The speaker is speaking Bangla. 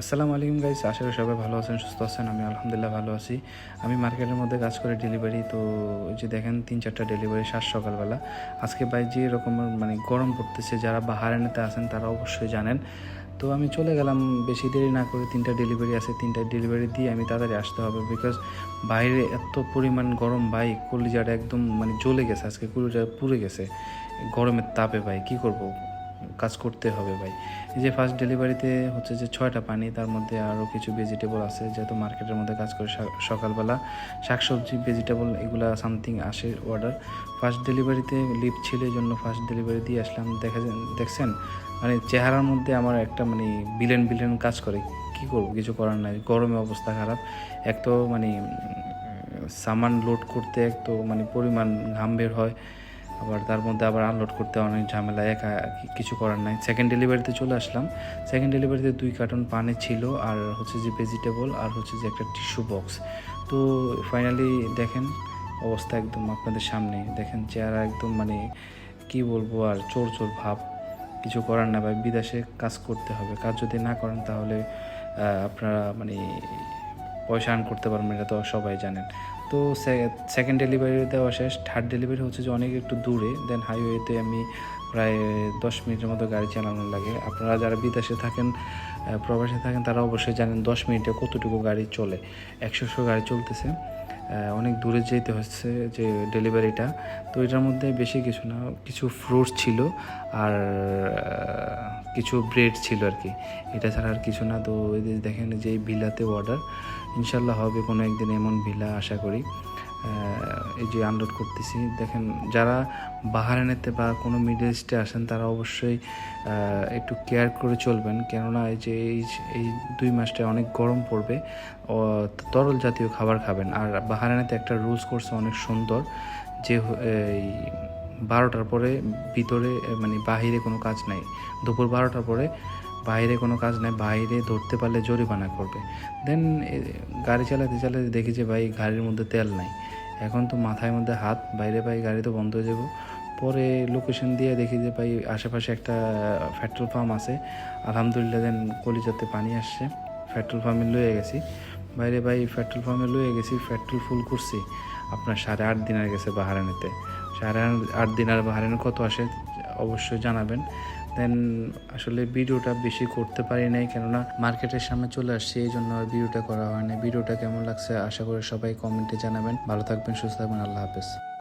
আসসালামু আলাইকুম গাইস আশা করি সবাই ভালো আছেন, সুস্থ আছেন, আমি আলহামদুলিল্লাহ ভালো আছি। আমি মার্কেটের মধ্যে কাজ করে ডেলিভারি তো যে দেখেন তিন চারটা ডেলিভারি সাত সকালবেলা। আজকে ভাই যে রকমের মানে গরম পড়তেছে, যারা বাহারানেতে আছেন, তারা অবশ্যই জানেন। তো আমি চলে গেলাম, বেশি দেরি না করে তিনটা ডেলিভারি আছে, তিনটা ডেলিভারি দিয়ে আমি তাড়াতাড়ি আসতে হবে বিকজ বাইরে এত পরিমাণ গরম ভাই, কলিজাটা একদম মানে জ্বলে গেছে, আজকে কলিজা পুড়ে গেছে। গরমের তাপে ভাই, কি করব? কাজ করতে হবে ভাই। এই যে ফার্স্ট ডেলিভারিতে হচ্ছে যে ছয়টা পানি, তার মধ্যে আরও কিছু ভেজিটেবল আছে, যেহেতু মার্কেটের মধ্যে কাজ করে সকালবেলা। শাকসবজি ভেজিটেবল এগুলা সামথিং আসে অর্ডার ফার্স্ট ডেলিভারিতে লিপ ছিল জন্য ফার্স্ট ডেলিভারি দিয়ে আসলাম। দেখা দেখছেন? মানে চেহারার মধ্যে আমার একটা মানে বিলেন বিলেন কাজ করে। কি করব? কিছু করার নাই। গরমে অবস্থা খারাপ। এক তো মানে সামান লোড করতে এক তো মানে পরিমাণ ঘাম বের হয়। আবার তার মধ্যে আবার আনলোড করতে অনেক ঝামেলা, একা কিছু করার নাই। সেকেন্ড ডেলিভারিতে চলে আসলাম। সেকেন্ড ডেলিভারিতে দুই কার্টন পানি ছিল আর হচ্ছে যে ভেজিটেবল আর হচ্ছে যে একটা টিস্যু বক্স তো ফাইনালি দেখেন অবস্থা একদম আপনাদের সামনে। দেখেন চেহারা একদম মানে কি বলব আর চোর চোর ভাব। কিছু করার না ভাই, বিদেশে কাজ করতে হবে। কাজ যদি না করেন তাহলে আপনারা মানে পয়সা আর্ন করতে পারবেন এটা তো সবাই জানেন। তো সেকেন্ড ডেলিভারি দেওয়া শেষ। থার্ড ডেলিভারি হচ্ছে যে অনেক একটু দূরে। দেন হাইওয়েতে আমি প্রায় দশ মিনিটের মতো গাড়ি চালানো লাগে। আপনারা যারা বিদেশে থাকেন প্রবাসে থাকেন, তারা অবশ্যই জানেন দশ মিনিটে কতটুকু গাড়ি চলে। একশোশো গাড়ি চলতেছে। অনেক দূরে যেতে হচ্ছে যে ডেলিভারিটা তো এটার মধ্যে বেশি কিছু না, কিছু ফ্রুটস ছিল। আর কিছু ব্রেড ছিল আর কি। এটা ছাড়া আর কিছু না, তো যে দেখেন যে এই ভিলাতে অর্ডার ইনশাল্লাহ হবে কোনো একদিন এমন ভিলা, আশা করি। এই যে আনলোড করতেছি। দেখেন, যারা বাহারানেতে বা কোনো মিডল ইস্টে আসেন, তারা অবশ্যই একটু কেয়ার করে চলবেন। কেননা এই যে এই এই দুই মাসটা অনেক গরম পড়বে। তরল জাতীয় খাবার খাবেন। আর বাহারানেতে একটা রুলস করছে অনেক সুন্দর। যে বারোটার পরে ভিতরে মানে বাহিরে কোনো কাজ নাই। দুপুর বারোটার পরে বাইরে কোনো কাজ নাই, বাইরে ধরতে পারলে জরিমানা করবে। দেন গাড়ি চালাতে চালাতে দেখি যে ভাই গাড়ির মধ্যে তেল নাই। এখন তো মাথায় মধ্যে হাত, বাইরে ভাই গাড়ি তো বন্ধ হয়ে যাব। পরে লোকেশন দিয়ে দেখি যে ভাই আশেপাশে একটা পেট্রোল পাম্প আছে। আলহামদুলিল্লাহ দেন কলিজাতে পানি আসছে। পেট্রোল পাম্পে লয়ে গেছি। বাইরে ভাই পেট্রোল পাম্পে লয়ে গেছি পেট্রোল ফুল করছি। আপনার সাড়ে আট দিন আর গেছে বাহারানিতে। সাড়ে আট- দিন আর বাহারানি কত আসে অবশ্যই জানাবেন। দেন আসলে ভিডিওটা বেশি করতে পারি নাই, কেননা মার্কেটের সামনে চলে আসছে, এই জন্য আর ভিডিওটা করা হয়নি ভিডিওটা কেমন লাগছে আশা করি সবাই কমেন্টে জানাবেন। ভালো থাকবেন, সুস্থ থাকবেন, আল্লাহ হাফেজ।